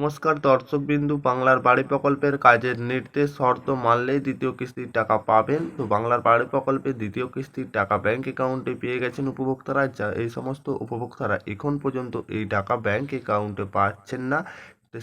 নমস্কার, দর্শকবিন্দু, বাংলার বাড়ি প্রকল্পের কাজের নির্দেশ, শর্ত মানলেই দ্বিতীয় কিস্তির টাকা পাবেন। তো বাংলার বাড়ি প্রকল্পে দ্বিতীয় কিস্তির টাকা ব্যাংক অ্যাকাউন্টে পেয়ে গেছেন উপভোক্তারা। যা এই সমস্ত উপভোক্তারা এখন পর্যন্ত এই টাকা ব্যাংক অ্যাকাউন্টে পাচ্ছেন না।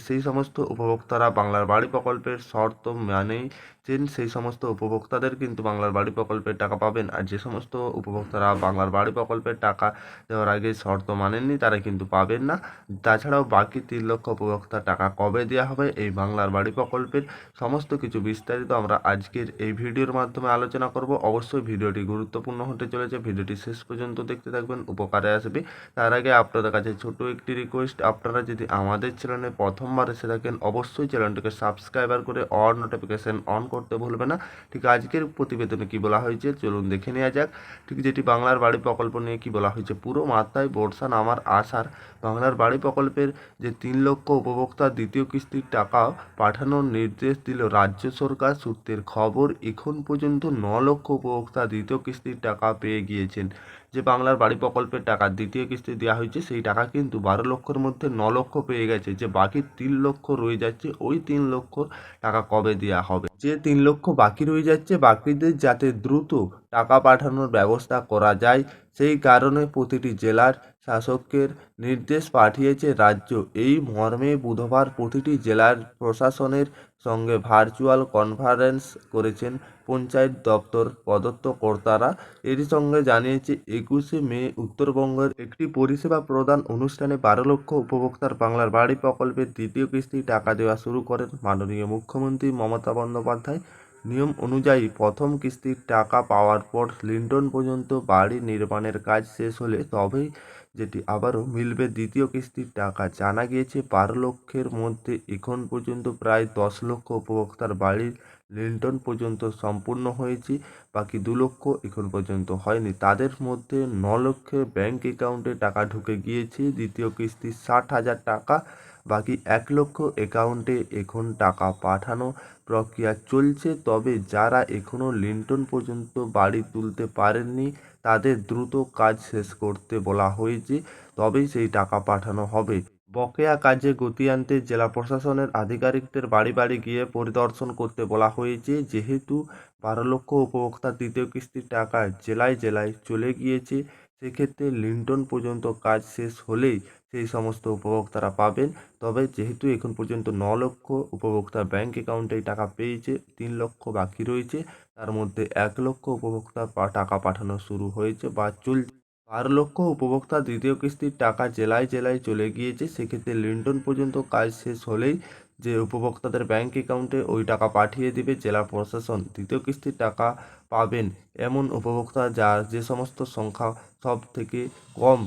সেই সমস্ত উপভোক্তারা বাংলার বাড়ি প্রকল্পের শর্ত মানেই চেন সেই সমস্ত উপভোক্তাদের কিন্তু বাংলার বাড়ি প্রকল্পের টাকা পাবেন। আর যে সমস্ত উপভোক্তারা বাংলার বাড়ি প্রকল্পের টাকা দেওয়ার আগে শর্ত মানেননি, তারা কিন্তু পাবেন না। তাছাড়াও বাকি তিন লক্ষ উপভোক্তার টাকা কবে দেওয়া হবে, এই বাংলার বাড়ি প্রকল্পের সমস্ত কিছু বিস্তারিত আমরা আজকের এই ভিডিওর মাধ্যমে আলোচনা করব। অবশ্যই ভিডিওটি গুরুত্বপূর্ণ হতে চলেছে। ভিডিওটি শেষ পর্যন্ত দেখতে থাকবেন, উপকারে আসবে। তার আগে আপনাদের কাছে ছোট একটি রিকোয়েস্ট আপনারা যদি আমাদের চ্যানেলে প্রথমবার এসে থাকেন, অবশ্যই চ্যানেলটিকে সাবস্ক্রাইবার করে অল নোটিফিকেশন অন করতে ভুলবে না। ঠিক আজকের প্রতিবেদনে কি বলা হয়েছে চলুন দেখে নেওয়া যাক। ঠিক যেটি বাংলার বাড়ি প্রকল্প নিয়ে কি বলা হয়েছে, পুরো মাত্রায় বর্ষা নামার আশার বাংলার বাড়ি প্রকল্পের যে তিন লক্ষ উপভোক্তার দ্বিতীয় কিস্তির টাকা পাঠানোর নির্দেশ দিল রাজ্য সরকার, সূত্রের খবর এখন পর্যন্ত ন লক্ষ উপভোক্তা দ্বিতীয় কিস্তির টাকা পেয়ে গিয়েছেন। যে বাংলার বাড়ি প্রকল্পের টাকা দ্বিতীয় কিস্তি দেওয়া হয়েছে, সেই টাকা কিন্তু বারো লক্ষের মধ্যে ন লক্ষ পেয়ে গেছে, যে বাকি তিন লক্ষ রয়ে যাচ্ছে, ওই তিন লক্ষ টাকা কবে দেওয়া হবে? যে তিন লক্ষ বাকি রয়ে যাচ্ছে, বাকিদের যাতে দ্রুত টাকা পাঠানোর ব্যবস্থা করা যায় সেই কারণে প্রতিটি জেলার শাসকের নির্দেশ পাঠিয়েছে রাজ্য। এই মর্মে বুধবার প্রতিটি জেলার প্রশাসনের সঙ্গে ভার্চুয়াল কনফারেন্স করেছেন পঞ্চায়েত দপ্তর প্রদত্ত কর্তারা এরই সঙ্গে জানিয়েছে, একুশে মে উত্তরবঙ্গের একটি পরিষেবা প্রদান অনুষ্ঠানে বারো লক্ষ উপভোক্তার বাংলার বাড়ি প্রকল্পের দ্বিতীয় কিস্তি টাকা দেওয়া শুরু করেন মাননীয় মুখ্যমন্ত্রী মমতা বন্দ্যোপাধ্যায়। নিয়ম অনুযায়ী প্রথম কিস্তির টাকা পাওয়ার পর লিন্টন পর্যন্ত বাড়ি নির্মাণের কাজ শেষ হলে তবেই যেটি আবারও মিলবে দ্বিতীয় কিস্তির টাকা। জানা গিয়েছে, বারো লক্ষের মধ্যে এখন পর্যন্ত প্রায় দশ লক্ষ উপভোক্তার বাড়ির লিন্টন পর্যন্ত সম্পূর্ণ হয়েছে, বাকি দু লক্ষ এখন পর্যন্ত হয়নি। তাদের মধ্যে ন লক্ষের ব্যাংক অ্যাকাউন্টে টাকা ঢুকে গিয়েছে। দ্বিতীয় কিস্তি ষাট হাজার টাকা বাকি এক লক্ষ অ্যাকাউন্টে এখন টাকা পাঠানো প্রক্রিয়া চলছে। তবে যারা এখনও লিন্টন পর্যন্ত বাড়ি তুলতে পারেননি, তাদের দ্রুত কাজ শেষ করতে বলা হয়েছে, তবেই সেই টাকা পাঠানো হবে। বকেয়া কাজে গতি আনতে জেলা প্রশাসনের আধিকারিকদের বাড়ি বাড়ি গিয়ে পরিদর্শন করতে বলা হয়েছে। যেহেতু বারো লক্ষ উপভোক্তা দ্বিতীয় কিস্তির টাকা জেলায় জেলায় চলে গিয়েছে সেক্ষেত্রে লিন্টন পর্যন্ত কাজ শেষ হলেই সেই সমস্ত উপভোক্তারা পাবেন। তবে যেহেতু এখন পর্যন্ত ন লক্ষ উপভোক্তা ব্যাংক অ্যাকাউন্টে টাকা পেয়েছে, তিন লক্ষ বাকি রয়েছে, তার মধ্যে এক লক্ষ উপভোক্তা টাকা পাঠানো শুরু হয়েছে বা চলছে বারো লক্ষ উপভোক্তা দ্বিতীয় কিস্তির টাকা জেলায় জেলায় চলে গিয়েছে। সেক্ষেত্রে লিন্টন পর্যন্ত কাজ শেষ হলেই যে উপভোক্তাদের ব্যাংক অ্যাকাউন্টে ওই টাকা পাঠিয়ে দিবে, জেলা প্রশাসন দ্বিতীয় কিস্তির টাকা পাবেন। এমন উপভোক্তা যার যে সমস্ত সংখ্যা সব থেকে কম,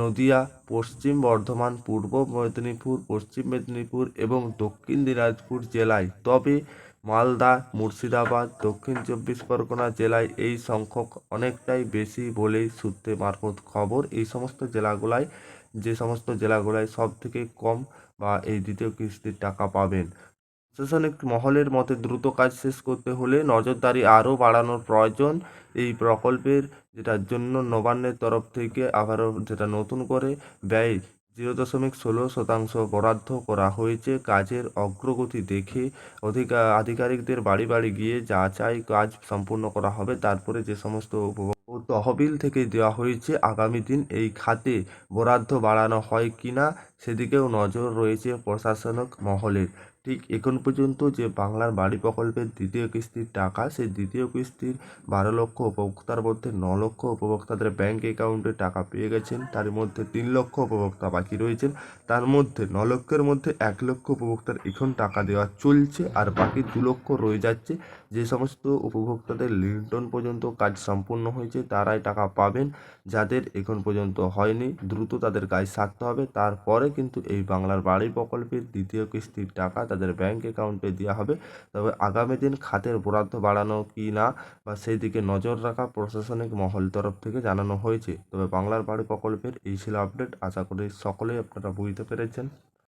নদিয়া, পশ্চিম বর্ধমান, পূর্ব মেদিনীপুর, পশ্চিম মেদিনীপুর এবং দক্ষিণ দিনাজপুর জেলায়। তবে মালদা, মুর্শিদাবাদ, দক্ষিণ চব্বিশ পরগনা জেলায় এই সংখ্যক অনেকটাই বেশি বলেই সূত্রে মারফত খবর। এই সমস্ত জেলাগুলায় যে সমস্ত জেলাগুলায় সব থেকে কম বা এই দ্বিতীয় কিস্তির টাকা পাবেন। প্রশাসনিক মহলের মতে দ্রুত কাজ শেষ করতে হলে নজরদারি আরও বাড়ানোর প্রয়োজন। এই প্রকল্পের যেটার জন্য নবান্নের তরফ থেকে আবারও যেটা নতুন করে ব্যয় জিরো দশমিক ষোলো শতাংশ বরাদ্দ করা হয়েছে, কাজের অগ্রগতি দেখে অধিকা, আধিকারিকদের বাড়ি বাড়ি গিয়ে যা চাই কাজ সম্পূর্ণ করা হবে। তারপরে যে সমস্ত উপভোগ তহবিল থেকে দেওয়া হয়েছে, আগামী দিন এই খাতে বরাদ্দ বাড়ানো হয় কিনা সেদিকেও নজর রয়েছে প্রশাসনিক মহলের। ঠিক এখন পর্যন্ত যে বাংলার বাড়ি প্রকল্পের দ্বিতীয় কিস্তির টাকা, সেই দ্বিতীয় কিস্তির বারো লক্ষ উপভোক্তার মধ্যে ন লক্ষ উপভোক্তাদের ব্যাংক অ্যাকাউন্টে টাকা পেয়ে গেছেন, তার মধ্যে তিন লক্ষ উপভোক্তা বাকি রয়েছেন, তার মধ্যে ন লক্ষের মধ্যে এক লক্ষ উপভোক্তার এখন টাকা দেওয়া চলছে আর বাকি দু লক্ষ রয়ে যাচ্ছে। যে সমস্ত উপভোক্তাদের লিন্টন পর্যন্ত কাজ সম্পূর্ণ হয়েছে তারাই টাকা পাবেন। যাদের এখন পর্যন্ত হয়নি, দ্রুত তাদের কাজ সারতে হবে। তারপরে কিন্তু এই বাংলার বাড়ি প্রকল্পের দ্বিতীয় কিস্তির টাকা তাদের ব্যাংক অ্যাকাউন্টে দেওয়া হবে। তবে আগামী দিন খাতের বরাদ্দ বাড়ানো কি না বা সেই দিকে নজর রাখা প্রশাসনিক মহল তরফ থেকে জানানো হয়েছে। তবে বাংলার বাড়ি প্রকল্পের এই ছিল আপডেট আশা করি সকলেই আপনারা বুঝতে পেরেছেন।